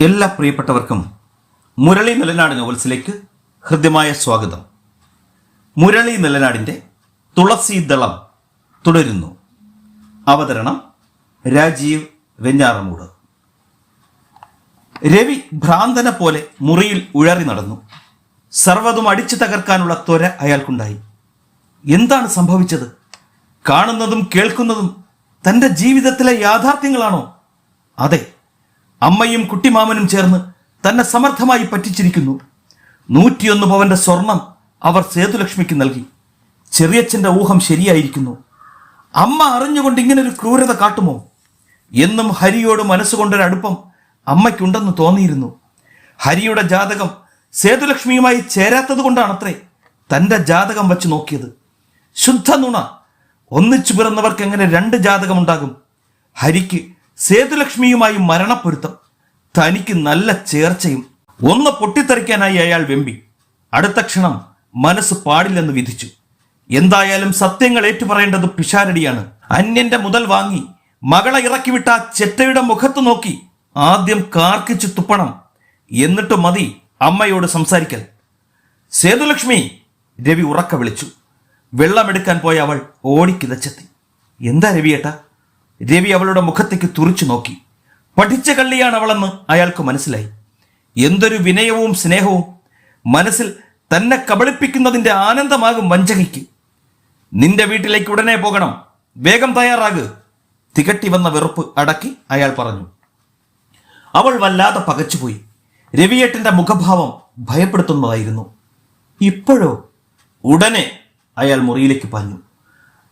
എല്ലാ പ്രിയപ്പെട്ടവർക്കും മുരളി നിലനാട് നോവൽസിലേക്ക് ഹൃദ്യമായ സ്വാഗതം. മുരളി നിലനാടിന്റെ തുളസി ദളം തുടരുന്നു. അവതരണം രാജീവ് വെഞ്ഞാറമൂട്. രവി ഭ്രാന്തനെ പോലെ മുറിയിൽ ഉഴറി നടന്നു. സർവതും അടിച്ചു തകർക്കാനുള്ള ത്വര അയാൾക്കുണ്ടായി. എന്താണ് സംഭവിച്ചത്? കാണുന്നതും കേൾക്കുന്നതും തന്റെ ജീവിതത്തിലെ യാഥാർത്ഥ്യങ്ങളാണോ? അതെ അമ്മയും കുട്ടിമാമനും ചേർന്ന് തന്നെ സമർത്ഥമായി പറ്റിച്ചിരിക്കുന്നു. നൂറ്റിയൊന്ന് പവന്റെ സ്വർണം അവർ സേതുലക്ഷ്മിക്ക് നൽകി. ചെറിയച്ഛന്റെ ഊഹം ശരിയായിരിക്കുന്നു. അമ്മ അറിഞ്ഞുകൊണ്ട് ഇങ്ങനൊരു ക്രൂരത കാട്ടുമോ? എന്നും ഹരിയോട് മനസ്സുകൊണ്ടൊരു അടുപ്പം അമ്മയ്ക്കുണ്ടെന്ന് തോന്നിയിരുന്നു. ഹരിയുടെ ജാതകം സേതുലക്ഷ്മിയുമായി ചേരാത്തത് കൊണ്ടാണത്രേ തന്റെ ജാതകം വച്ച് നോക്കിയത്. ശുദ്ധ നുണ. ഒന്നിച്ചു പിറന്നവർക്ക് എങ്ങനെ രണ്ട് ജാതകമുണ്ടാകും? ഹരിക്ക് സേതുലക്ഷ്മിയുമായി മരണപ്പൊരുത്തം. തനിക്ക് നല്ല ചേർച്ചയും ഒന്ന് പൊട്ടിത്തെറിക്കാനായി അയാൾ വെമ്പി. അടുത്ത ക്ഷണം മനസ്സ് പാടില്ലെന്ന് വിധിച്ചു. എന്തായാലും സത്യങ്ങൾ ഏറ്റുപറയേണ്ടത് പിഷാരടിയാണ്. അന്യന്റെ മുതൽ വാങ്ങി മകളെ ഇറക്കിവിട്ട ചെറ്റയുടെ മുഖത്ത് നോക്കി ആദ്യം കാർക്കിച്ചു തുപ്പണം. എന്നിട്ട് മതി അമ്മയോട് സംസാരിക്കൽ. സേതുലക്ഷ്മി രവി ഉറക്ക വിളിച്ചു. വെള്ളമെടുക്കാൻ പോയ അവൾ ഓടിക്കിതച്ചെത്തി എന്താ രവിയേട്ടാ? രവി അവളുടെ മുഖത്തേക്ക് തുറിച്ചു നോക്കി. പഠിച്ച കള്ളിയാണ് അവളെന്ന് അയാൾക്ക് മനസ്സിലായി. എന്തൊരു വിനയവും സ്നേഹവും. മനസ്സിൽ തന്നെ കബളിപ്പിക്കുന്നതിന്റെ ആനന്ദമാകും വഞ്ചകയ്ക്ക്. നിന്റെ വീട്ടിലേക്ക് ഉടനെ പോകണം. വേഗം തയ്യാറാക്. തികട്ടി വന്ന വെറുപ്പ് അടക്കി അയാൾ പറഞ്ഞു. അവൾ വല്ലാതെ പകച്ചുപോയി. രവിയേട്ടന്റെ മുഖഭാവം ഭയപ്പെടുത്തുന്നതായിരുന്നു. ഇപ്പോഴോ? ഉടനെ അയാൾ മുറിയിലേക്ക് പറഞ്ഞു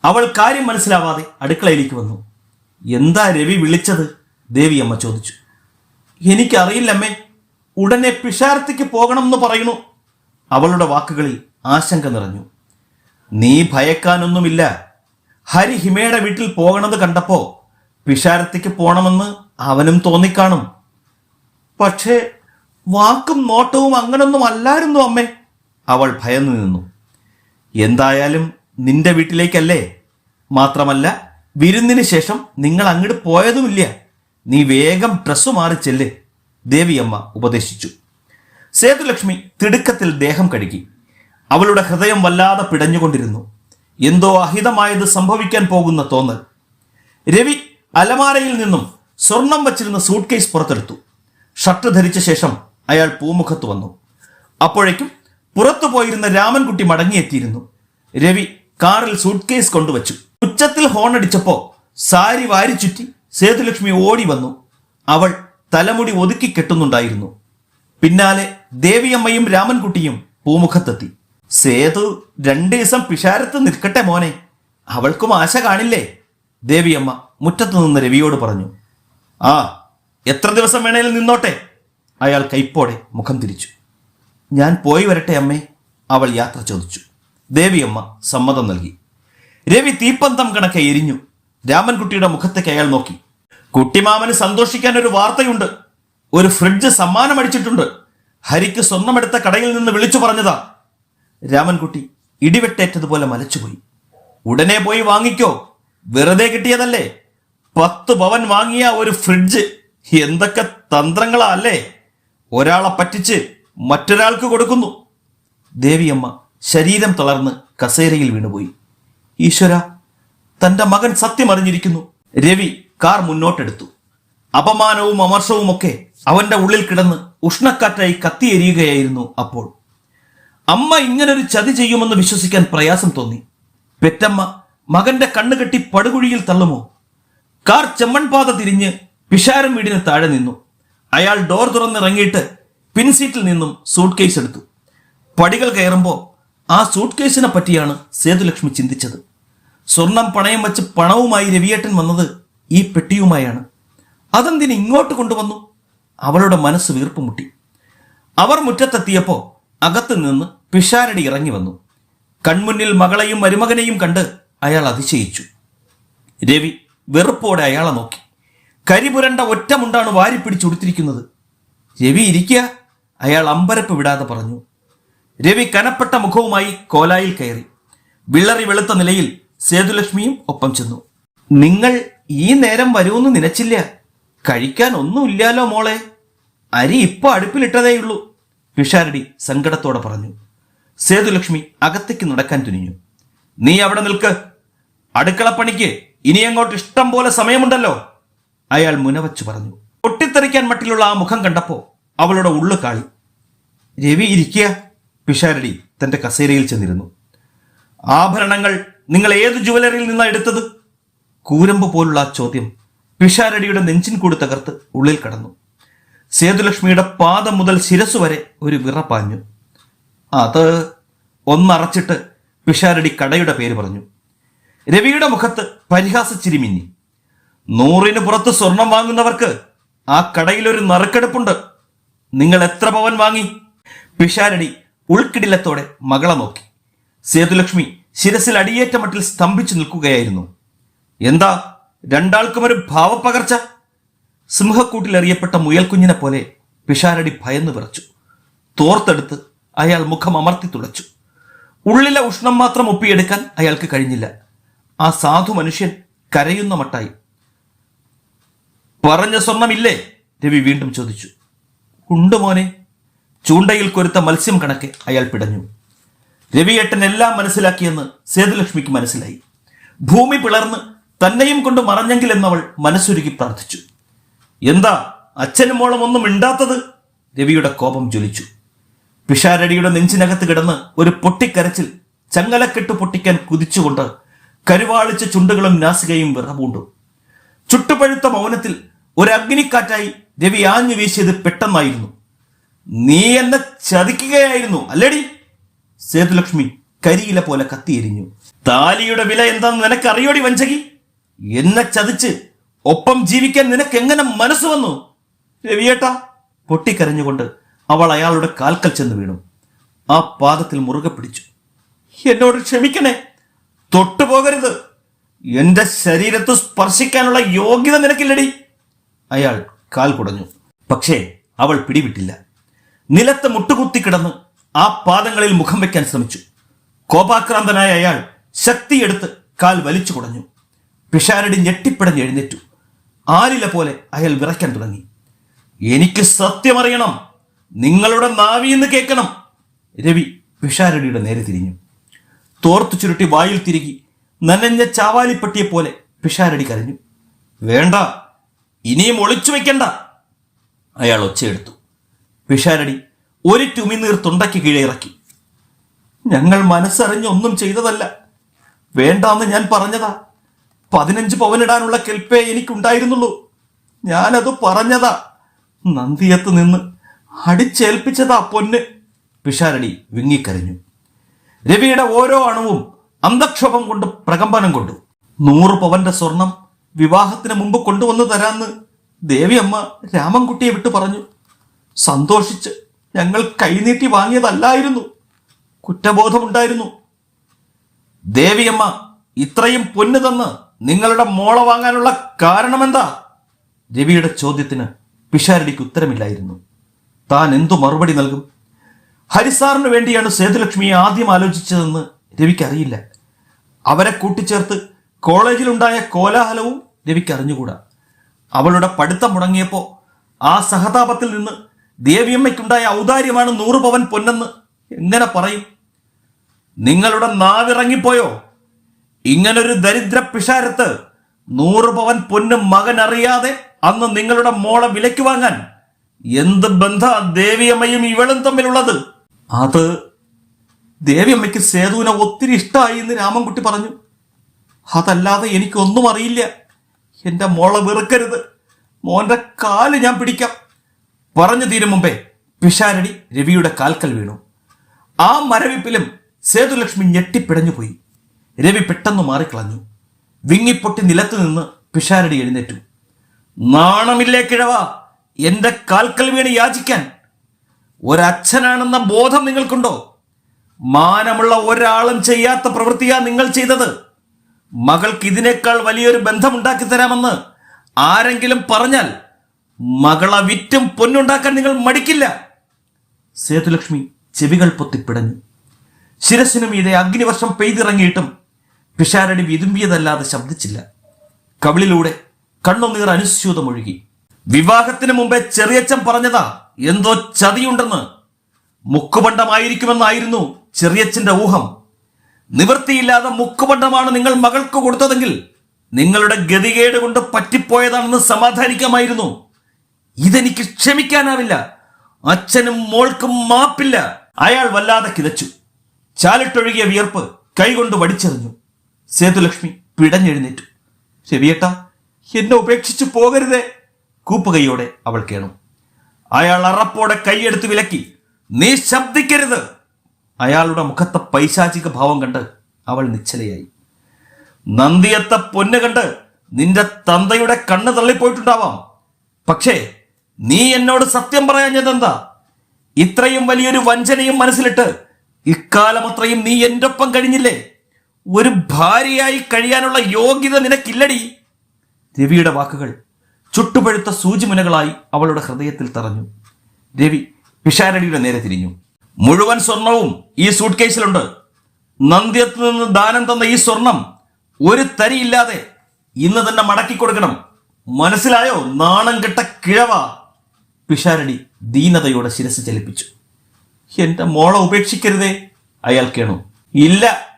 അവൾ കാര്യം മനസ്സിലാവാതെ അടുക്കളയിലേക്ക് വന്നു. എന്താ രവി വിളിച്ചത്? ദേവിയമ്മ ചോദിച്ചു. എനിക്കറിയില്ലമ്മേ ഉടനെ പിഷാരത്തിക്ക് പോകണമെന്ന് പറയുന്നു. അവളുടെ വാക്കുകളിൽ ആശങ്ക നിറഞ്ഞു. നീ ഭയക്കാനൊന്നുമില്ല. ഹരി ഹിമയുടെ വീട്ടിൽ പോകണത് കണ്ടപ്പോ പിഷാരത്തിക്ക് പോണമെന്ന് അവനും തോന്നിക്കാണും. പക്ഷേ വാക്കും നോട്ടവും അങ്ങനൊന്നും അല്ലായിരുന്നു അമ്മേ. അവൾ ഭയന്നു നിന്നു. എന്തായാലും നിന്റെ വീട്ടിലേക്കല്ലേ? മാത്രമല്ല വിരുന്നിന് ശേഷം നിങ്ങൾ അങ്ങോട്ട് പോയതുമില്ല. നീ വേഗം ഡ്രസ്സു മാറി ചെല്ല് ദേവിയമ്മ ഉപദേശിച്ചു. സേതുലക്ഷ്മി തിടുക്കത്തിൽ ദേഹം കഴുകി. അവളുടെ ഹൃദയം വല്ലാതെ പിടഞ്ഞുകൊണ്ടിരുന്നു. എന്തോ അഹിതമായത് സംഭവിക്കാൻ പോകുന്ന തോന്നൽ. രവി അലമാരയിൽ നിന്നും സ്വർണം വച്ചിരുന്ന സൂട്ട് കേസ് പുറത്തെടുത്തു. ഷർട്ട് ധരിച്ച ശേഷം അയാൾ പൂമുഖത്ത് വന്നു. അപ്പോഴേക്കും പുറത്തു പോയിരുന്ന രാമൻകുട്ടി മടങ്ങിയെത്തിയിരുന്നു. രവി കാറിൽ സൂട്ട് കേസ് കൊണ്ടുവച്ചു. ഉച്ചത്തിൽ ഹോണടിച്ചപ്പോ സാരി വാരി ചുറ്റി സേതുലക്ഷ്മി ഓടി വന്നു. അവൾ തലമുടി ഒതുക്കി കെട്ടുന്നുണ്ടായിരുന്നു. പിന്നാലെ ദേവിയമ്മയും രാമൻകുട്ടിയും പൂമുഖത്തെത്തി. സേതു രണ്ടു ദിവസം പിഷാരത്ത് നിൽക്കട്ടെ മോനെ. അവൾക്കും ആശ കാണില്ലേ? ദേവിയമ്മ മുറ്റത്തു നിന്ന് രവിയോട് പറഞ്ഞു. ആ എത്ര ദിവസം വേണേലും നിന്നോട്ടെ. അയാൾ കൈപ്പോടെ മുഖം തിരിച്ചു. ഞാൻ പോയി വരട്ടെ അമ്മേ. അവൾ യാത്ര ചോദിച്ചു. ദേവിയമ്മ സമ്മതം നൽകി. രവി തീപ്പന്തം കണക്കെ എരിഞ്ഞു. രാമൻകുട്ടിയുടെ മുഖത്തേക്ക് അയാൾ നോക്കി. കുട്ടിമാമന് സന്തോഷിക്കാൻ ഒരു വാർത്തയുണ്ട്. ഒരു ഫ്രിഡ്ജ് സമ്മാനം അടിച്ചിട്ടുണ്ട്. ഹരിക്ക് സ്വർണമെടുത്ത കടയിൽ നിന്ന് വിളിച്ചു പറഞ്ഞതാ. രാമൻകുട്ടി ഇടിവെട്ടേറ്റതുപോലെ മലച്ചുപോയി. ഉടനെ പോയി വാങ്ങിക്കോ. വെറുതെ കിട്ടിയതല്ലേ. പത്ത് പവൻ വാങ്ങിയ ഒരു ഫ്രിഡ്ജ്. എന്തൊക്കെ തന്ത്രങ്ങളാ അല്ലേ? ഒരാളെ പറ്റിച്ച് മറ്റൊരാൾക്ക് കൊടുക്കുന്നു. ദേവിയമ്മ ശരീരം തളർന്ന് കസേരയിൽ വീണുപോയി. ഈശ്വര തന്റെ മകൻ സത്യം അറിഞ്ഞിരിക്കുന്നു. രവി കാർ മുന്നോട്ടെടുത്തു. അപമാനവും അമർഷവും ഒക്കെ അവന്റെ ഉള്ളിൽ കിടന്ന് ഉഷ്ണക്കാറ്റായി കത്തിയെരിയുകയായിരുന്നു അപ്പോൾ. അമ്മ ഇങ്ങനൊരു ചതി ചെയ്യുമെന്ന് വിശ്വസിക്കാൻ പ്രയാസം തോന്നി. പെറ്റമ്മ മകന്റെ കണ്ണുകെട്ടി പടുകുഴിയിൽ തള്ളുമോ? കാർ ചെമ്മൺപാത തിരിഞ്ഞ് പിഷാരം വീടിന് താഴെ നിന്നു. അയാൾ ഡോർ തുറന്നിറങ്ങിയിട്ട് പിൻസീറ്റിൽ നിന്നും സൂട്ട് കേസ് എടുത്തു. പടികൾ കയറുമ്പോൾ ആ സൂട്ട് കേസിനെ പറ്റിയാണ് സേതുലക്ഷ്മി ചിന്തിച്ചത്. സ്വർണം പണയം വെച്ച് പണവുമായി രവിയേട്ടൻ വന്നത് ഈ പെട്ടിയുമായാണ്. അതെന്തിന് ഇങ്ങോട്ട് കൊണ്ടുവന്നു? അവളുടെ മനസ്സ് വീർപ്പ് മുട്ടി. അവർ മുറ്റത്തെത്തിയപ്പോൾ അകത്ത് നിന്ന് പിഷാരടി ഇറങ്ങി വന്നു. കൺമുന്നിൽ മകളെയും മരുമകനെയും കണ്ട് അയാൾ അതിശയിച്ചു. രവി വെറുപ്പോടെ അയാളെ നോക്കി. കരിപുരണ്ട ഒറ്റമുണ്ടാണ് വാരിപ്പിടിച്ചുടുത്തിരിക്കുന്നത് രവി ഇരിക്കുക അയാൾ അമ്പരപ്പ് വിടാതെ പറഞ്ഞു. രവി കനപ്പെട്ട മുഖവുമായി കോലായിൽ കയറി. വിള്ളറി വെളുത്ത നിലയിൽ സേതുലക്ഷ്മിയും ഒപ്പം ചെന്നു. നിങ്ങൾ ഈ നേരം വരുമെന്ന് നിനച്ചില്ല. കഴിക്കാൻ ഒന്നുമില്ലാലോ മോളെ. അരി ഇപ്പൊ അടുപ്പിലിട്ടതേയുള്ളൂ പിഷാരടി സങ്കടത്തോടെ പറഞ്ഞു. സേതുലക്ഷ്മി അകത്തേക്ക് നടക്കാൻ തുനിഞ്ഞു. നീ അവിടെ നിൽക്ക്. അടുക്കളപ്പണിക്ക് ഇനി അങ്ങോട്ട് ഇഷ്ടം പോലെ സമയമുണ്ടല്ലോ അയാൾ മുനവച്ചു പറഞ്ഞു. പൊട്ടിത്തെറിക്കാൻ മട്ടിലുള്ള ആ മുഖം കണ്ടപ്പോ അവളുടെ ഉള്ളു കാളി. രവി ഇരിക്കുക പിഷാരടി തന്റെ കസേരയിൽ ചെന്നിരുന്നു. ആഭരണങ്ങൾ നിങ്ങൾ ഏത് ജുവലറിയിൽ നിന്നാണ് എടുത്തത്? കൂരമ്പ് പോലുള്ള ആ ചോദ്യം പിഷാരടിയുടെ നെഞ്ചിൻ കൂടി തകർത്ത് ഉള്ളിൽ കടന്നു. സേതുലക്ഷ്മിയുടെ പാദം മുതൽ ശിരസ് വരെ ഒരു വിറ പാഞ്ഞു. അത് ഒന്നറച്ചിട്ട് പിഷാരടി കടയുടെ പേര് പറഞ്ഞു. രവിയുടെ മുഖത്ത് പരിഹാസച്ചിരി മിന്നി നൂറിന് പുറത്ത് സ്വർണം വാങ്ങുന്നവർക്ക് ആ കടയിൽ ഒരു നറുക്കെടുപ്പുണ്ട്. നിങ്ങൾ എത്ര പവൻ വാങ്ങി? പിഷാരടി ഉൾക്കിടിലത്തോടെ മകളെ നോക്കി. സേതുലക്ഷ്മി ശിരസിൽ അടിയേറ്റ മട്ടിൽ സ്തംഭിച്ചു നിൽക്കുകയായിരുന്നു. എന്താ രണ്ടാൾക്കും ഒരു ഭാവപ്പകർച്ച? സിംഹക്കൂട്ടിലെറിയപ്പെട്ട മുയൽക്കുഞ്ഞിനെ പോലെ പിഷാരടി ഭയന്നു വിറച്ചു. തോർത്തെടുത്ത് അയാൾ മുഖം അമർത്തി തുളച്ചു ഉള്ളിലെ ഉഷ്ണം മാത്രം ഒപ്പിയെടുക്കാൻ അയാൾക്ക് കഴിഞ്ഞില്ല. ആ സാധു മനുഷ്യൻ കരയുന്ന മട്ടായി. പറഞ്ഞ സ്വർണമില്ലേ രവി വീണ്ടും ചോദിച്ചു. ഉണ്ട് മോനെ. ചൂണ്ടയിൽ കൊരുത്ത മത്സ്യം കണക്കെ അയാൾ പിടഞ്ഞു. രവിയേട്ടൻ എല്ലാം മനസ്സിലാക്കിയെന്ന് സേതുലക്ഷ്മിക്ക് മനസ്സിലായി. ഭൂമി പിളർന്ന് തന്നെയും കൊണ്ട് മറഞ്ഞെങ്കിൽ എന്നവൾ മനസ്സുരുകി പ്രാർത്ഥിച്ചു. എന്താ അച്ഛനും മോളും ഒന്നും മിണ്ടാത്തത്? രവിയുടെ കോപം ജ്വലിച്ചു. പിഷാരടിയുടെ നെഞ്ചിനകത്ത് കിടന്ന് ഒരു പൊട്ടിക്കരച്ചിൽ ചങ്ങലക്കെട്ട് പൊട്ടിക്കാൻ കുതിച്ചുകൊണ്ട് കരുവാളിച്ച ചുണ്ടുകളും നാസികയും വിറപൂണ്ടു. ചുട്ടുപഴുത്ത മൗനത്തിൽ ഒരു അഗ്നിക്കാറ്റായി രവി ആഞ്ഞു വീശിയത് പെട്ടെന്നായിരുന്നു. നീ എന്നെ ചതിക്കുകയായിരുന്നു. അല്ലേടി? സേതുലക്ഷ്മി കരിയില പോലെ കത്തിയെരിഞ്ഞു. താലിയുടെ വില എന്താന്ന് നിനക്കറിയോടി വഞ്ചകി? എന്നെ ചതിച്ച് ഒപ്പം ജീവിക്കാൻ നിനക്ക് എങ്ങനെ മനസ്സ് വന്നു? രവിയേട്ട പൊട്ടിക്കരഞ്ഞുകൊണ്ട് അവൾ അയാളുടെ കാൽക്കൽ ചെന്ന് വീണു. ആ പാദത്തിൽ മുറുകെ പിടിച്ചു. എന്നോട് ക്ഷമിക്കണേ. തൊട്ടുപോകരുത് എന്റെ ശരീരത്ത് സ്പർശിക്കാനുള്ള യോഗ്യത നിനക്കില്ലടി. അയാൾ കാൽ കുടഞ്ഞു. പക്ഷേ അവൾ പിടിവിട്ടില്ല. നിലത്ത് മുട്ടുകുത്തി കിടന്ന് ആ പാദങ്ങളിൽ മുഖം വയ്ക്കാൻ ശ്രമിച്ചു. കോപാക്രാന്തനായ അയാൾ ശക്തിയെടുത്ത് കാൽ വലിച്ചു കുടഞ്ഞു. പിഷാരടി ഞെട്ടിപ്പിടഞ്ഞ് എഴുന്നേറ്റു. ആലില പോലെ അയാൾ വിറയ്ക്കാൻ തുടങ്ങി. എനിക്ക് സത്യമറിയണം. നിങ്ങളുടെ നാവി നാവിന്ന് കേൾക്കണം. രവി പിഷാരടിയുടെ നേരെ തിരിഞ്ഞു. തോർത്തു ചുരുട്ടി വായിൽ തിരികി നനഞ്ഞ ചാവാലിപ്പട്ടിയെ പോലെ പിഷാരടി കരഞ്ഞു. വേണ്ട ഇനിയും ഒളിച്ചു വെക്കണ്ട അയാൾ ഒച്ചയെടുത്തു. പിഷാരടി ഒരു ടുമിനീർ തൊണ്ടയ്ക്ക് കീഴെ ഇറക്കി. ഞങ്ങൾ മനസ്സറിഞ്ഞൊന്നും ചെയ്തതല്ല. വേണ്ടാന്ന് ഞാൻ പറഞ്ഞതാ. പതിനഞ്ച് പവനിടാനുള്ള കെൽപ്പേ എനിക്കുണ്ടായിരുന്നുള്ളൂ. ഞാനത് പറഞ്ഞതാ. നന്ദിയത്ത് നിന്ന് അടിച്ചേൽപ്പിച്ചതാ പൊന്ന്. വിഷാരടി വിങ്ങിക്കരഞ്ഞു. രവിയുടെ ഓരോ അണുവും അന്തക്ഷോഭം കൊണ്ട് പ്രകമ്പനം കൊണ്ടു. നൂറ് പവന്റെ സ്വർണം വിവാഹത്തിന് മുമ്പ് കൊണ്ടുവന്നു തരാന്ന് ദേവിയമ്മ രാമൻകുട്ടിയെ വിട്ടു പറഞ്ഞു. സന്തോഷിച്ച് ഞങ്ങൾ കൈനീട്ടി വാങ്ങിയതല്ലായിരുന്നു. കുറ്റബോധമുണ്ടായിരുന്നു. ദേവിയമ്മ ഇത്രയും പൊന്നു തന്ന് നിങ്ങളുടെ മോള വാങ്ങാനുള്ള കാരണമെന്താ? രവിയുടെ ചോദ്യത്തിന് പിഷാരടിക്ക് ഉത്തരമില്ലായിരുന്നു. താൻ എന്തു മറുപടി നൽകും? ഹരിസാറിന് വേണ്ടിയാണ് സേതുലക്ഷ്മിയെ ആദ്യം ആലോചിച്ചതെന്ന് രവിക്കറിയില്ല. അവരെ കൂട്ടിച്ചേർത്ത് കോളേജിലുണ്ടായ കോലാഹലവും രവിക്ക് അറിഞ്ഞുകൂടാ അവളുടെ പഠിത്തം മുടങ്ങിയപ്പോ ആ സഹതാപത്തിൽ നിന്ന് ദേവിയമ്മയ്ക്കുണ്ടായ ഔദാര്യമാണ് നൂറ് പവൻ പൊന്നെന്ന് എങ്ങനെ പറയും? നിങ്ങളുടെ നാവിറങ്ങിപ്പോയോ? ഇങ്ങനൊരു ദരിദ്ര പിഷാരത്ത് നൂറ് പവൻ പൊന്നും മകൻ അറിയാതെ അന്ന് നിങ്ങളുടെ മോളെ വിലയ്ക്ക് വാങ്ങാൻ എന്ത് ബന്ധ ദേവിയമ്മയും ഇവളും തമ്മിലുള്ളത്? അത് ദേവിയമ്മയ്ക്ക് സേതുവിനെ ഒത്തിരി ഇഷ്ടമായി എന്ന് രാമൻകുട്ടി പറഞ്ഞു. അതല്ലാതെ എനിക്കൊന്നും അറിയില്ല. എന്റെ മോളെ വെറുക്കരുത്. മോന്റെ കാൽ ഞാൻ പിടിക്കാം. പറഞ്ഞു തീരും മുമ്പേ പിഷാരടി രവിയുടെ കാൽക്കൽ വീണു. ആ മരവിപ്പിലും സേതുലക്ഷ്മി ഞെട്ടിപ്പിടഞ്ഞുപോയി രവി പെട്ടെന്ന് മാറിക്കളഞ്ഞു. വിങ്ങിപ്പൊട്ടി നിലത്ത് നിന്ന് പിഷാരടി എഴുന്നേറ്റു. നാണമില്ലേ കിഴവ എന്റെ കാൽക്കൽ വീണ് യാചിക്കാൻ? ഒരച്ഛനാണെന്ന ബോധം നിങ്ങൾക്കുണ്ടോ? മാനമുള്ള ഒരാളും ചെയ്യാത്ത പ്രവൃത്തിയാ നിങ്ങൾ ചെയ്തത്. മകൾക്ക് ഇതിനേക്കാൾ വലിയൊരു ബന്ധമുണ്ടാക്കി തരാമെന്ന് ആരെങ്കിലും പറഞ്ഞാൽ മകളെ വിറ്റും പൊന്നുണ്ടാക്കാൻ നിങ്ങൾ മടിക്കില്ല. സേതുലക്ഷ്മി ചെവികൾ പൊത്തിപ്പിടഞ്ഞു ശിരസിനും മീതെ അഗ്നിവർഷം പെയ്തിറങ്ങിയിട്ടും പിഷാരടി വിതുമ്പിയതല്ലാതെ ശബ്ദിച്ചില്ല. കവിളിലൂടെ കണ്ണുനീർ അനുസ്യൂതമൊഴുകി. വിവാഹത്തിന് മുമ്പേ ചെറിയച്ചൻ പറഞ്ഞതാ എന്തോ ചതിയുണ്ടെന്ന്. മുക്കുപണ്ടമായിരിക്കുമെന്നായിരുന്നു ചെറിയച്ഛന്റെ ഊഹം. നിവൃത്തിയില്ലാതെ മുക്കുപണ്ടമാണ് നിങ്ങൾ മകൾക്ക് കൊടുത്തതെങ്കിൽ നിങ്ങളുടെ ഗതികേട് കൊണ്ട് പറ്റിപ്പോയതാണെന്ന് സമാധാനിക്കാമായിരുന്നു. ഇതെനിക്ക് ക്ഷമിക്കാനാവില്ല. അച്ഛനും മോൾക്കും മാപ്പില്ല. അയാൾ വല്ലാതെ കിതച്ചു. ചാലിട്ടൊഴുകിയ വിയർപ്പ് കൈകൊണ്ട് വടിച്ചെറിഞ്ഞു. സേതുലക്ഷ്മി പിടഞ്ഞെഴുന്നേറ്റു. രവിയേട്ട എന്നെ ഉപേക്ഷിച്ചു പോകരുതേ കൂപ്പുകൈയോടെ അവൾ കേണു. അയാൾ അറപ്പോടെ കൈയെടുത്ത് വിലക്കി നീ ശബ്ദിക്കരുത്. അയാളുടെ മുഖത്തെ പൈശാചിക ഭാവം കണ്ട് അവൾ നിശ്ചലയായി. നന്ദിയത്തെ പൊന്ന് കണ്ട് നിന്റെ തന്തയുടെ കണ്ണ് തള്ളിപ്പോയിട്ടുണ്ടാവാം. പക്ഷേ നീ എന്നോട് സത്യം പറയാഞ്ഞതെന്താ ഇത്രയും വലിയൊരു വഞ്ചനയും മനസ്സിലിട്ട് ഇക്കാലം അത്രയും നീ എന്റെ ഒപ്പം കഴിഞ്ഞില്ലേ? ഒരു ഭാര്യയായി കഴിയാനുള്ള യോഗ്യത നിനക്കില്ലടി. രവിയുടെ വാക്കുകൾ ചുട്ടുപഴുത്ത സൂചിമുനകളായി അവളുടെ ഹൃദയത്തിൽ തറഞ്ഞു. രവി പിഷാരടിയുടെ നേരെ തിരിഞ്ഞു. മുഴുവൻ സ്വർണവും ഈ സൂട്ട് കേസിലുണ്ട് നന്ദ്യത്ത് നിന്ന് ദാനം തന്ന ഈ സ്വർണം ഒരു തരിയില്ലാതെ ഇന്ന് തന്നെ മടക്കി കൊടുക്കണം മനസ്സിലായോ? നാണം കെട്ട കിഴവ. പിഷാരടി ദീനതയോടെ ശിരസ് ചലിപ്പിച്ചു. എന്റെ മോളെ ഉപേക്ഷിക്കരുതേ അയാൾ കേണു. ഇല്ല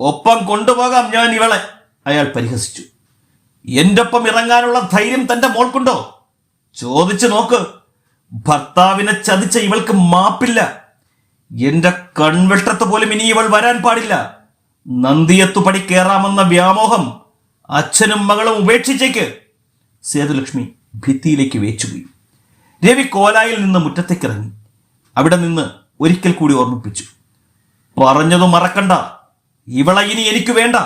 ഒപ്പം കൊണ്ടുപോകാം ഞാൻ ഇവളെ അയാൾ പരിഹസിച്ചു. എന്റെ ഒപ്പം ഇറങ്ങാനുള്ള ധൈര്യം തന്റെ മോൾക്കുണ്ടോ? ചോദിച്ചു നോക്ക്. ഭർത്താവിനെ ചതിച്ച ഇവൾക്ക് മാപ്പില്ല. എന്റെ കൺവെട്ടത്ത് പോലും ഇനി ഇവൾ വരാൻ പാടില്ല. നന്ദിയത്തു പടി കയറാമെന്ന വ്യാമോഹം അച്ഛനും മകളും ഉപേക്ഷിച്ചേക്ക്. സേതുലക്ഷ്മി ഭിത്തിയിലേക്ക് വേച്ചുപോയി. രവി കോലായിൽ നിന്ന് മുറ്റത്തേക്കിറങ്ങി. അവിടെ നിന്ന് ഒരിക്കൽ കൂടി ഓർമ്മിപ്പിച്ചു. പറഞ്ഞതു മറക്കണ്ട. ഇവളെ ഇനി എനിക്ക് വേണ്ട.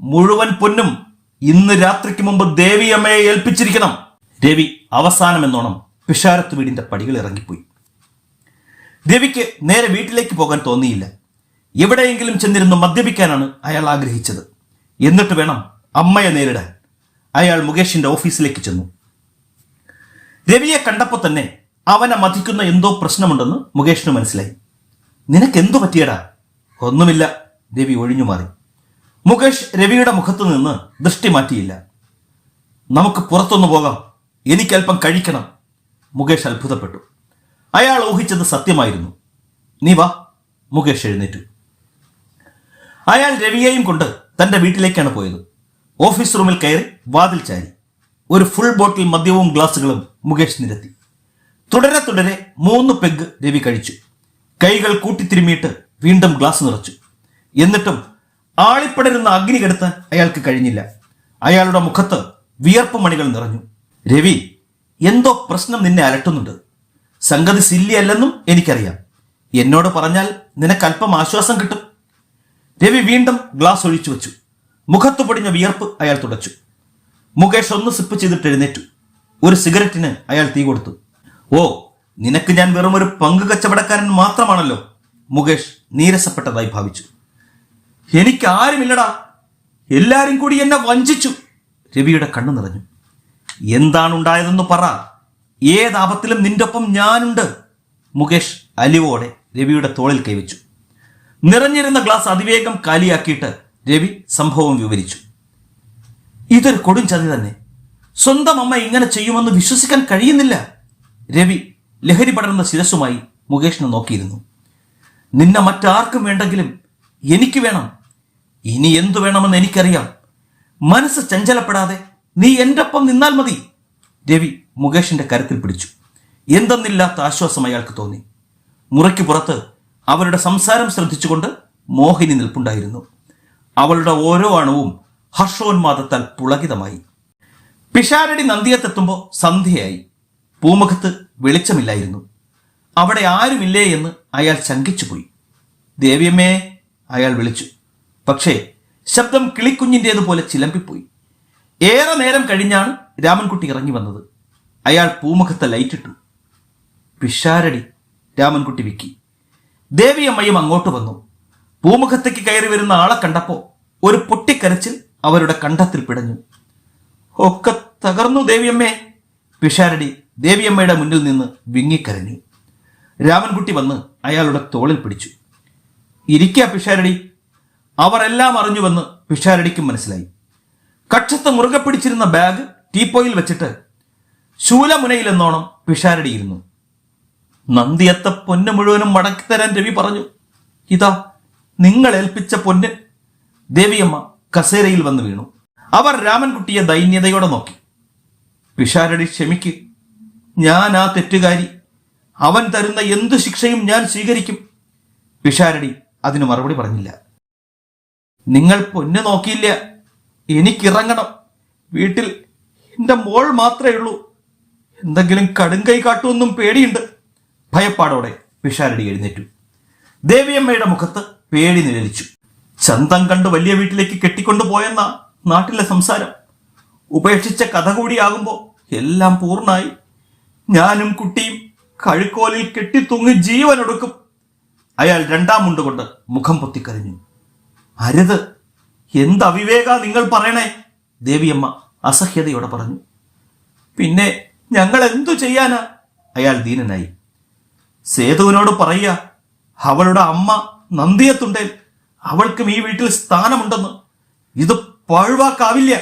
മുഴുവൻ പൊന്നും ഇന്ന് രാത്രിക്ക് മുമ്പ് ദേവിയമ്മയെ ഏൽപ്പിച്ചിരിക്കണം. രവി അവസാനം എന്നോണം പിഷാരത്ത് വീടിന്റെ പടികൾ ഇറങ്ങിപ്പോയി. രവിക്ക് നേരെ വീട്ടിലേക്ക് പോകാൻ തോന്നിയില്ല. എവിടെയെങ്കിലും ചെന്നിരുന്ന് മദ്യപിക്കാനാണ് അയാൾ ആഗ്രഹിച്ചത്. എന്നിട്ട് വേണം അമ്മയെ നേരിടാൻ. അയാൾ മുകേഷിന്റെ ഓഫീസിലേക്ക് ചെന്നു. രവിയെ കണ്ടപ്പോൾ തന്നെ അവനെ മതിക്കുന്ന എന്തോ പ്രശ്നമുണ്ടെന്ന് മുകേഷിന് മനസ്സിലായി. നിനക്ക് എന്തു പറ്റിയടാ? ഒന്നുമില്ല. രവി ഒഴിഞ്ഞു മാറി. മുകേഷ് രവിയുടെ മുഖത്തു നിന്ന് ദൃഷ്ടി മാറ്റിയില്ല. നമുക്ക് പുറത്തൊന്നു പോകാം. എനിക്കല്പം കഴിക്കണം. മുകേഷ് അത്ഭുതപ്പെട്ടു. അയാൾ ഊഹിച്ചത് സത്യമായിരുന്നു. നീ വാ. മുകേഷ് എഴുന്നേറ്റു. അയാൾ രവിയെയും കൊണ്ട് തന്റെ വീട്ടിലേക്കാണ് പോയത്. ഓഫീസ് റൂമിൽ കയറി വാതിൽ ചാരി. ഒരു ഫുൾ ബോട്ടിൽ മദ്യവും ഗ്ലാസുകളും മുകേഷ് നിരത്തി. തുടരെ തുടരെ മൂന്ന് പെഗ് രവി കഴിച്ചു. കൈകൾ കൂട്ടിത്തിരുമിയിട്ട് വീണ്ടും ഗ്ലാസ് നിറച്ചു. എന്നിട്ടും ആളിപ്പടരുന്ന അഗ്നി കെടുത്ത് അയാൾക്ക് കഴിഞ്ഞില്ല. അയാളുടെ മുഖത്ത് വിയർപ്പ് മണികൾ നിറഞ്ഞു. രവി എന്തോ പ്രശ്നം നിന്നെ അലട്ടുന്നുണ്ട്. സംഗതി സില്ലി അല്ലെന്നും എനിക്കറിയാം. എന്നോട് പറഞ്ഞാൽ നിനക്ക് അല്പം ആശ്വാസം കിട്ടും. രവി വീണ്ടും ഗ്ലാസ് ഒഴിച്ചു വെച്ചു. മുഖത്തു പൊടിഞ്ഞ വിയർപ്പ് അയാൾ തുടച്ചു. മുകേഷ് ഒന്ന് സിപ്പ് ചെയ്തിട്ട് എഴുന്നേറ്റു. ഒരു സിഗരറ്റിന് അയാൾ തീ കൊടുത്തു. ഓ നിനക്ക് ഞാൻ വെറും ഒരു പങ്ക് കച്ചവടക്കാരൻ മാത്രമാണല്ലോ മുകേഷ് നീരസപ്പെട്ടതായി ഭാവിച്ചു. എനിക്ക് ആരുമില്ലടാ എല്ലാരും കൂടി എന്നെ വഞ്ചിച്ചു രവിയുടെ കണ്ണു നിറഞ്ഞു. എന്താണ് ഉണ്ടായതെന്ന് പറ. ഏതാപത്തിലും നിന്റെ ഒപ്പം ഞാനുണ്ട് മുകേഷ് അലിവോടെ രവിയുടെ തോളിൽ കൈവച്ചു. നിറഞ്ഞിരുന്ന ഗ്ലാസ് അതിവേഗം കാലിയാക്കിയിട്ട് രവി സംഭവം വിവരിച്ചു. ഇതൊരു കൊടും ചതി തന്നെ. സ്വന്തം അമ്മ ഇങ്ങനെ ചെയ്യുമെന്ന് വിശ്വസിക്കാൻ കഴിയുന്നില്ല. രവി ലഹരി പടർന്ന ശിരസുമായി മുകേഷിനെ നോക്കിയിരുന്നു. നിന്നെ മറ്റാർക്കും വേണ്ടെങ്കിലും എനിക്ക് വേണം. ഇനി എന്തു വേണമെന്ന് എനിക്കറിയാം. മനസ്സ് ചഞ്ചലപ്പെടാതെ നീ എന്റെ ഒപ്പം നിന്നാൽ മതി. രവി മുകേഷിന്റെ കരത്തിൽ പിടിച്ചു. എന്തെന്നില്ലാത്ത ആശ്വാസം അയാൾക്ക് തോന്നി. മുറയ്ക്ക് പുറത്ത് അവരുടെ സംസാരം ശ്രദ്ധിച്ചുകൊണ്ട് മോഹിനി നിൽപ്പുണ്ടായിരുന്നു. അവളുടെ ഓരോ അണുവും ഹർഷോന്മാദത്താൽ പുളകിതമായി. പിഷാരടി നന്ദിയത്തെത്തുമ്പോൾ സന്ധ്യയായി. പൂമുഖത്ത് വെളിച്ചമില്ലായിരുന്നു. അവിടെ ആരുമില്ലേ എന്ന് അയാൾ ശങ്കിച്ചുപോയി. ദേവിയമ്മേ അയാൾ വിളിച്ചു. പക്ഷേ ശബ്ദം കിളിക്കുഞ്ഞിന്റേതുപോലെ ചിലമ്പിപ്പോയി. ഏറെ നേരം കഴിഞ്ഞാണ് രാമൻകുട്ടി ഇറങ്ങി വന്നത്. അയാൾ പൂമുഖത്തെ ലൈറ്റിട്ടു. പിഷാരടി രാമൻകുട്ടി വിക്കി. ദേവിയമ്മയും അങ്ങോട്ട് വന്നു. പൂമുഖത്തേക്ക് കയറി വരുന്ന ആളെ കണ്ടപ്പോൾ ഒരു പൊട്ടിക്കരച്ചിൽ അവരുടെ കണ്ഠത്തിൽ പിടഞ്ഞു. ഒക്കെ തകർന്നു ദേവിയമ്മേ. പിഷാരടി ദേവിയമ്മയുടെ മുന്നിൽ നിന്ന് വിങ്ങിക്കരഞ്ഞു. രാമൻകുട്ടി വന്ന് അയാളുടെ തോളിൽ പിടിച്ചു. ഇരിക്ക പിഷാരടി. അവരെല്ലാം അറിഞ്ഞുവെന്ന് പിഷാരടിക്കും മനസ്സിലായി. കക്ഷത്ത് മുറുകെ പിടിച്ചിരുന്ന ബാഗ് ടീപ്പോയിൽ വെച്ചിട്ട് ശൂലമുനയിലെന്നോണം പിഷാരടി ഇരുന്നു. നന്ദിയത്തെ പൊന്ന് മുഴുവനും മടക്കിത്തരാൻ രവി പറഞ്ഞു. ഇതാ നിങ്ങൾ ഏൽപ്പിച്ച പൊന്ന്. ദേവിയമ്മ കസേരയിൽ വന്ന് വീണു. അവർ രാമൻകുട്ടിയെ ദൈന്യതയോടെ നോക്കി. പിഷാരടി ക്ഷമിക്ക്. ഞാൻ ആ തെറ്റുകാരി. അവൻ തരുന്ന എന്ത് ശിക്ഷയും ഞാൻ സ്വീകരിക്കും. പിഷാരടി അതിന് മറുപടി പറഞ്ഞില്ല. നിങ്ങൾ പൊന്നു നോക്കിയില്ല. എനിക്കിറങ്ങണം. വീട്ടിൽ എന്റെ മോൾ മാത്രമേ ഉള്ളൂ. എന്തെങ്കിലും കടുങ്കൈ കാട്ടുമെന്നും പേടിയുണ്ട്. ഭയപ്പാടോടെ പിഷാരടി എഴുന്നേറ്റു. ദേവിയമ്മയുടെ മുഖത്ത് പേടി നിഴലിച്ചു. ചന്തം കണ്ട് വലിയ വീട്ടിലേക്ക് കെട്ടിക്കൊണ്ടുപോയെന്ന നാട്ടിലെ സംസാരം. ഉപേക്ഷിച്ച കഥ കൂടിയാകുമ്പോൾ എല്ലാം പൂർണമായി ഞാനും കുട്ടിയും കഴുക്കോലിൽ കെട്ടിത്തൂങ്ങി ജീവനൊടുക്കും. അയാൾ രണ്ടാം മുണ്ടുകൊണ്ട് മുഖം പൊത്തിക്കരഞ്ഞു. അരുത്. എന്ത് അവിവേക നിങ്ങൾ പറയണേ? ദേവിയമ്മ അസഹ്യതയോടെ പറഞ്ഞു. പിന്നെ ഞങ്ങൾ എന്തു ചെയ്യാനാ? അയാൾ ദീനനായി. സേതുവിനോട് പറയുക അവളുടെ അമ്മ നന്ദിയത്തുണ്ടേൽ അവൾക്കും ഈ വീട്ടിൽ സ്ഥാനമുണ്ടെന്ന്. ഇത് പഴുവാക്കാവില്ല.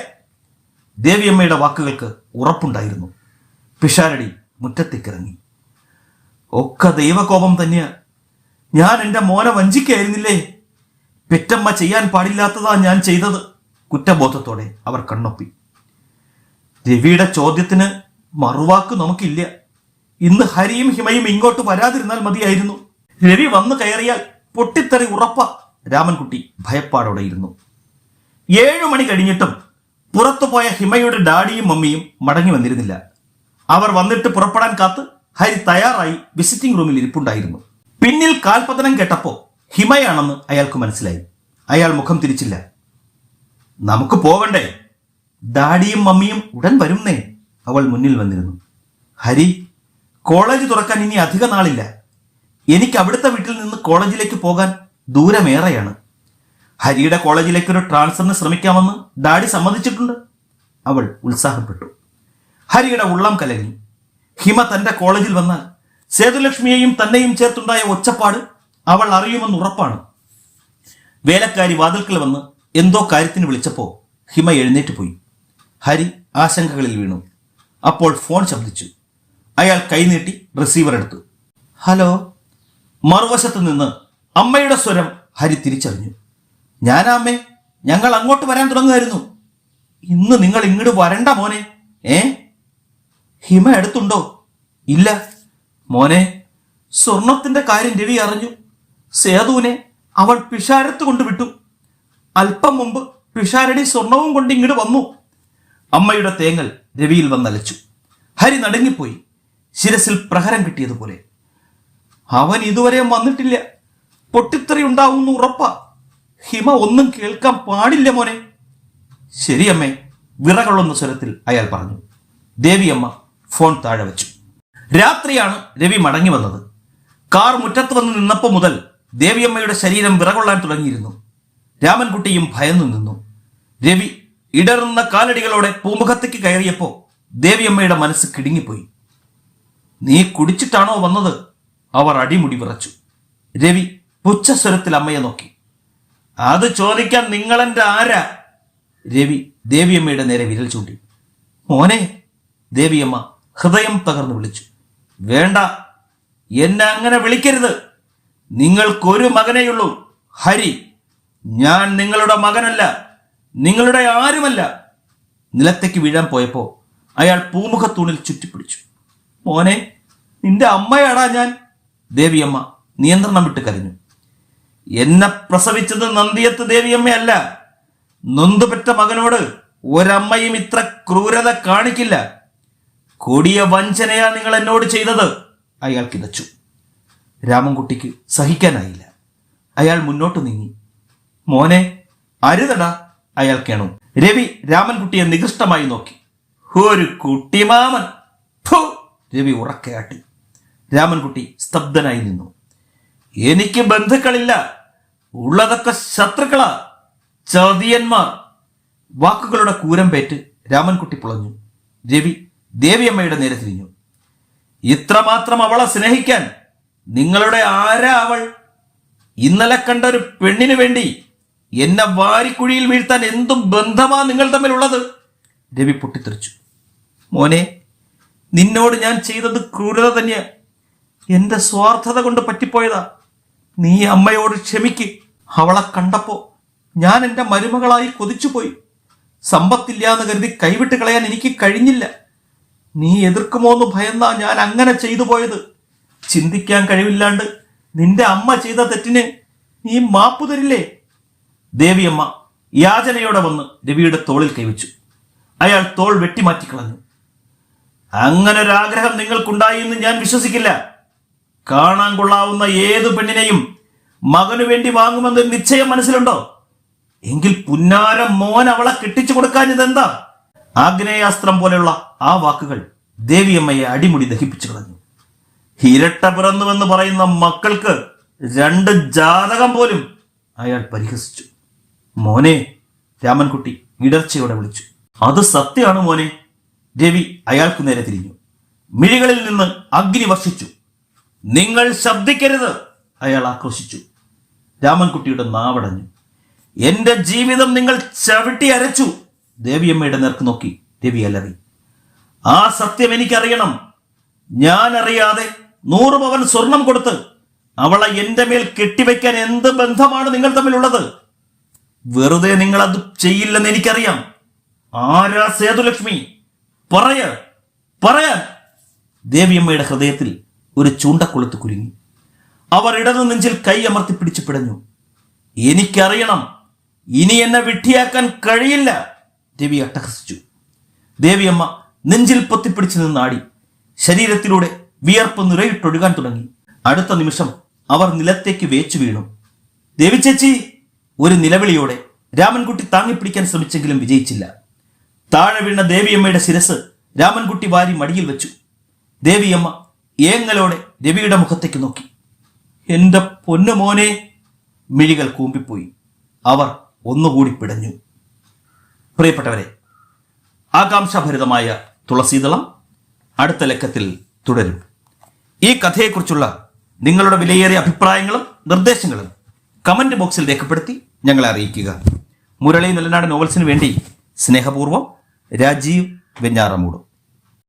ദേവിയമ്മയുടെ വാക്കുകൾക്ക് ഉറപ്പുണ്ടായിരുന്നു. പിഷാരടി മുറ്റത്തേക്കിറങ്ങി. ഒക്കെ ദൈവകോപം തന്നെയാ ഞാൻ എന്റെ മോനെ വഞ്ചിക്കായിരുന്നില്ലേ പെറ്റമ്മ ചെയ്യാൻ പാടില്ലാത്തതാ ഞാൻ ചെയ്തത് കുറ്റബോധത്തോടെ അവർ കണ്ണൊപ്പി. രവിയുടെ ചോദ്യത്തിന് മറുവാക്ക് നമുക്കില്ല. ഇന്ന് ഹരിയും ഹിമയും ഇങ്ങോട്ട് വരാതിരുന്നാൽ മതിയായിരുന്നു. രവി വന്നു കയറിയാൽ പൊട്ടിത്തെറി ഉറപ്പ. രാമൻകുട്ടി ഭയപ്പാടോടെ ഇരുന്നു. ഏഴു മണി കഴിഞ്ഞിട്ടും പുറത്തുപോയ ഹിമയുടെ ഡാഡിയും മമ്മിയും മടങ്ങി വന്നിരുന്നില്ല. അവർ വന്നിട്ട് പുറപ്പെടാൻ കാത്ത് ഹരി തയ്യാറായി വിസിറ്റിംഗ് റൂമിൽ ഇരിപ്പുണ്ടായിരുന്നു. പിന്നിൽ കാൽപതനം കേട്ടപ്പോ ഹിമയാണെന്ന് അയാൾക്ക് മനസ്സിലായി. അയാൾ മുഖം തിരിച്ചില്ല. നമുക്ക് പോകണ്ടേ ഡാഡിയും മമ്മിയും ഉടൻ വരുന്നേ? അവൾ മുന്നിൽ വന്നിരുന്നു. ഹരി കോളേജ് തുറക്കാൻ ഇനി അധിക നാളില്ല. എനിക്ക് അവിടുത്തെ വീട്ടിൽ നിന്ന് കോളേജിലേക്ക് പോകാൻ ദൂരമേറെയാണ്. ഹരിയുടെ കോളേജിലേക്ക് ഒരു ട്രാൻസ്ഫറിന് ശ്രമിക്കാമെന്ന് ഡാഡി സമ്മതിച്ചിട്ടുണ്ട്. അവൾ ഉത്സാഹപ്പെട്ടു. ഹരിയുടെ ഉള്ളം കലങ്ങി. ഹിമ തന്റെ കോളേജിൽ വന്നാൽ സേതുലക്ഷ്മിയെയും തന്നെയും ചേർത്തുണ്ടായ ഒച്ചപ്പാട് അവൾ അറിയുമെന്ന് ഉറപ്പാണ്. വേലക്കാരി വാതിൽക്കൽ വന്ന് എന്തോ കാര്യത്തിന് വിളിച്ചപ്പോൾ ഹിമ എഴുന്നേറ്റ് പോയി. ഹരി ആശങ്കകളിൽ വീണു. അപ്പോൾ ഫോൺ ശബ്ദിച്ചു. അയാൾ കൈനീട്ടി റിസീവർ എടുത്തു. ഹലോ. മറുവശത്ത് നിന്ന് അമ്മയുടെ സ്വരം ഹരി തിരിച്ചറിഞ്ഞു. ഞാനാ അമ്മേ ഞങ്ങൾ അങ്ങോട്ട് വരാൻ തുടങ്ങുമായിരുന്നു. ഇന്ന് നിങ്ങൾ ഇങ്ങോട്ട് വരണ്ട മോനെ. ഏ? ഹിമ എടുത്തുണ്ടോ? ഇല്ല. മോനെ സ്വർണത്തിന്റെ കാര്യം രവി അറിഞ്ഞു. സേതുവിനെ അവൾ പിഷാരത്ത് കൊണ്ട് വിട്ടു. അല്പം മുമ്പ് പിഷാരടി സ്വർണവും കൊണ്ട് ഇങ്ങോട്ട് വന്നു. അമ്മയുടെ തേങ്ങൽ രവിയിൽ വന്നലച്ചു. ഹരി നടുങ്ങിപ്പോയി. ശിരസിൽ പ്രഹരം കിട്ടിയതുപോലെ. അവൻ ഇതുവരെയും വന്നിട്ടില്ല. പൊട്ടിത്തെറി ഉണ്ടാവുമെന്ന് ഉറപ്പാ. ഹിമ ഒന്നും കേൾക്കാൻ പാടില്ല മോനെ. ശരിയമ്മേ വിറകൊള്ളുന്ന സ്വരത്തിൽ അയാൾ പറഞ്ഞു. ദേവിയമ്മ ഫോൺ താഴെ വെച്ചു. രാത്രിയാണ് രവി മടങ്ങി വന്നത്. കാർ മുറ്റത്ത് വന്ന് നിന്നപ്പോൾ മുതൽ ദേവിയമ്മയുടെ ശരീരം വിറകൊള്ളാൻ തുടങ്ങിയിരുന്നു. രാമൻകുട്ടിയും ഭയന്നു നിന്നു. രവി ഇടറുന്ന കാലടികളോടെ പൂമുഖത്തേക്ക് കയറിയപ്പോൾ ദേവിയമ്മയുടെ മനസ്സ് കിടുങ്ങിപ്പോയി. നീ കുടിച്ചിട്ടാണോ വന്നത്? അവർ അടിമുടി വിറച്ചു. രവി പുച്ഛസ്വരത്തിൽ അമ്മയെ നോക്കി. അത് ചോദിക്കാൻ നിങ്ങളെന്റെ ആരാ? രവി ദേവിയമ്മയുടെ നേരെ വിരൽ ചൂണ്ടി. മോനെ ദേവിയമ്മ ഹൃദയം തകർന്നു വിളിച്ചു. വേണ്ട എന്നെ അങ്ങനെ വിളിക്കരുത്. നിങ്ങൾക്കൊരു മകനേയുള്ളൂ ഹരി ഞാൻ നിങ്ങളുടെ മകനല്ല. നിങ്ങളുടെ ആരുമല്ല. നിലത്തേക്ക് വീഴാൻ പോയപ്പോ അയാൾ പൂമുഖത്തൂണിൽ ചുറ്റിപ്പിടിച്ചു. മോനെ നിന്റെ അമ്മയാടാ ഞാൻ. ദേവിയമ്മ നിയന്ത്രണം വിട്ട് കരഞ്ഞു. എന്നെ പ്രസവിച്ചത് നന്ദിയത്ത് ദേവിയമ്മയല്ല നൊന്തുപെറ്റ മകനോട് ഒരമ്മയും ഇത്ര ക്രൂരത കാണിക്കില്ല. കൊടിയ വഞ്ചനയാ നിങ്ങൾ എന്നോട് ചെയ്തത്. അയാൾ കിതച്ചു. രാമൻകുട്ടിക്ക് സഹിക്കാനായില്ല. അയാൾ മുന്നോട്ട് നീങ്ങി. മോനെ അരുതടാ അയാൾ കേണു. രവി രാമൻകുട്ടിയെ നികൃഷ്ടമായി നോക്കി. ഒരു കുട്ടിമാമൻ! രവി ഉറക്കയാട്ടി രാമൻകുട്ടി സ്തബ്ധനായി നിന്നു. എനിക്ക് ബന്ധുക്കളില്ല. ഉള്ളതൊക്കെ ശത്രുക്കളാ. ചതിയന്മാർ. വാക്കുകളുടെ കൂരം പേറ്റ് രാമൻകുട്ടി പുളഞ്ഞു. രവി ദേവിയമ്മയുടെ നേരെ തിരിഞ്ഞു. ഇത്രമാത്രം അവളെ സ്നേഹിക്കാൻ നിങ്ങളുടെ ആരാ അവൾ? ഇന്നലെ കണ്ട ഒരു പെണ്ണിനു വേണ്ടി എന്നെ വാരിക്കുഴിയിൽ വീഴ്ത്താൻ എന്തും ബന്ധമാ നിങ്ങൾ തമ്മിലുള്ളത്? രവി പൊട്ടിത്തെറിച്ചു. മോനെ നിന്നോട് ഞാൻ ചെയ്തത് ക്രൂരത തന്നെയാ. എന്റെ സ്വാർത്ഥത കൊണ്ട് പറ്റിപ്പോയതാ. നീ അമ്മയോട് ക്ഷമിക്ക്. അവളെ കണ്ടപ്പോ ഞാൻ എന്റെ മരുമകളായി കൊതിച്ചുപോയി. സമ്പത്തില്ലാന്ന് കരുതി കൈവിട്ട് കളയാൻ എനിക്ക് കഴിഞ്ഞില്ല. നീ എതിർക്കുമോന്ന് ഭയന്നാ ഞാൻ അങ്ങനെ ചെയ്തു പോയത്. ചിന്തിക്കാൻ കഴിവില്ലാണ്ട് നിന്റെ അമ്മ ചെയ്ത തെറ്റിന് നീ മാപ്പു തരില്ലേ? ദേവിയമ്മ യാചനയോടെ വന്ന് രവിയുടെ തോളിൽ കൈവച്ചു. അയാൾ തോൾ വെട്ടിമാറ്റിക്കളഞ്ഞു. അങ്ങനെ ഒരു ആഗ്രഹം നിങ്ങൾക്കുണ്ടായി എന്ന് ഞാൻ വിശ്വസിക്കില്ല. കാണാൻ കൊള്ളാവുന്ന ഏത് പെണ്ണിനെയും മകനു വേണ്ടി വാങ്ങുമെന്ന് നിശ്ചയം മനസ്സിലുണ്ടോ? എങ്കിൽ പുന്നാരം മോൻ അവളെ കെട്ടിച്ചു എന്താ ആഗ്നേയാസ്ത്രം പോലെയുള്ള ആ വാക്കുകൾ ദേവിയമ്മയെ അടിമുടി ദഹിപ്പിച്ചു കളഞ്ഞു. ഇരട്ട പിറന്നുവെന്ന് പറയുന്ന മക്കൾക്ക് രണ്ട് ജാതകം പോലും അയാൾ പരിഹസിച്ചു. മോനെ രാമൻകുട്ടി ഇടർച്ചയോടെ വിളിച്ചു. അത് സത്യമാണ് മോനെ. രവി അയാൾക്ക് നേരെ തിരിഞ്ഞു. മിഴികളിൽ നിന്ന് അഗ്നി വർഷിച്ചു. നിങ്ങൾ ശബ്ദിക്കരുത്. അയാൾ ആക്രോശിച്ചു. രാമൻകുട്ടിയുടെ നാവടഞ്ഞു. എന്റെ ജീവിതം നിങ്ങൾ ചവിട്ടി അരച്ചു. ദേവിയമ്മയുടെ നേർക്ക് നോക്കി. ദേവി അലറി. ആ സത്യം എനിക്കറിയണം. ഞാൻ അറിയാതെ നൂറ് പവൻ സ്വർണം കൊടുത്ത് അവളെ എന്റെ മേൽ കെട്ടിവെക്കാൻ എന്ത് ബന്ധമാണ് നിങ്ങൾ തമ്മിലുള്ളത്? വെറുതെ നിങ്ങൾ അത് ചെയ്യില്ലെന്ന് എനിക്കറിയാം. ആരാ സേതുലക്ഷ്മി? പറയ. പറയ. ദേവിയമ്മയുടെ ഹൃദയത്തിൽ ഒരു ചൂണ്ടക്കുളത്ത് കുരുങ്ങി അവർ ഇടതു നെഞ്ചിൽ കൈ അമർത്തി പിടിച്ചു പിടഞ്ഞു. എനിക്കറിയണം ഇനി എന്നെ വിട്ടിയാക്കാൻ കഴിയില്ല രവി അട്ടഹസിച്ചു. ദേവിയമ്മ നെഞ്ചിൽ പൊത്തിപ്പിടിച്ചു നിന്നാടി ശരീരത്തിലൂടെ വിയർപ്പ് നിറയിട്ടൊഴുകാൻ തുടങ്ങി. അടുത്ത നിമിഷം അവർ നിലത്തേക്ക് വേച്ചു വീണു. ദേവി ചേച്ചി ഒരു നിലവിളിയോടെ രാമൻകുട്ടി താങ്ങിപ്പിടിക്കാൻ ശ്രമിച്ചെങ്കിലും വിജയിച്ചില്ല. താഴെ വീണ ദേവിയമ്മയുടെ ശിരസ് രാമൻകുട്ടി വാരി മടിയിൽ വെച്ചു. ദേവിയമ്മ ഏങ്ങലോടെ രവിയുടെ മുഖത്തേക്ക് നോക്കി. എന്റെ പൊന്നു മോനെ മിഴികൾ കൂമ്പിപ്പോയി. അവർ ഒന്നുകൂടി പിടഞ്ഞു. പ്രിയപ്പെട്ടവരെ ആകാംക്ഷാഭരിതമായ തുളസീതളം അടുത്ത ലക്കത്തിൽ തുടരും. ഈ കഥയെക്കുറിച്ചുള്ള നിങ്ങളുടെ വിലയേറിയ അഭിപ്രായങ്ങളും നിർദ്ദേശങ്ങളും കമന്റ് ബോക്സിൽ രേഖപ്പെടുത്തി ഞങ്ങളെ അറിയിക്കുക. മുരളി നെല്ലനാട് നോവൽസിന് വേണ്ടി സ്നേഹപൂർവം രാജീവ് വെഞ്ഞാറമൂട്.